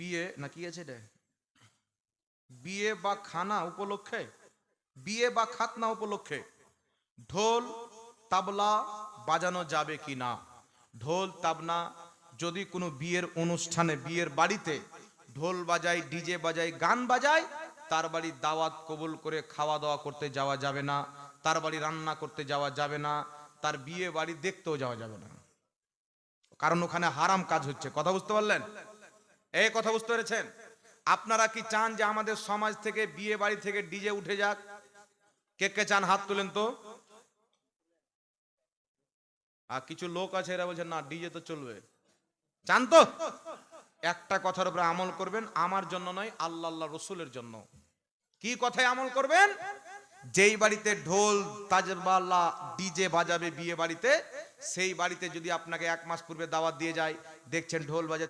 বিয়ে না কি আছে রে বিয়ে বা খানা উপলক্ষে? বিয়ে বা খাতনা উপলক্ষে? ঢোল, তাবলা বাজানো যাবে কি না? ঢোল, তাবনা যদি কোনো বিয়ের অনুষ্ঠানে, বিয়ের বাড়িতে ঢোল বাজায়, ডিজে বাজায়, গান বাজায়, তার বাড়ি দাওয়াত কবুল করে খাওয়া দাওয়া করতে যাওয়া যাবে না, তার বাড়ি রান্না করতে যাওয়া যাবে না, তার বিয়ে বাড়ি দেখতেও যাওয়া যাবে না। কারণ ওখানে হারাম কাজ হচ্ছে, কথা বুঝতে পারলেন? এই কথা বুঝতে পেরেছেন? আপনারা কি চান যে আমাদের সমাজ থেকে, বিয়ে বাড়ি থেকে ডিজে উঠে যাক? কে কে চান হাত তুলেন তো? আর কিছু লোক আছে এরা বলছে, না, ডিজে তো চলবে। চান তো? একটা কথার উপরে আমল করবেন, আমার জন্য নয়, আল্লাহ আল্লাহ রসুলের জন্য। কি কথায় আমল করবেন? যেই বাড়িতে ঢোল তাজবাল্লা ডিজে বাজাবে বিয়ে বাড়িতে, সেই বাড়িতে যদি আপনাকে এক মাস পূর্বে দাওয়াত দিয়ে যায়, দেখছেন ঢোল বাজাচ্ছে।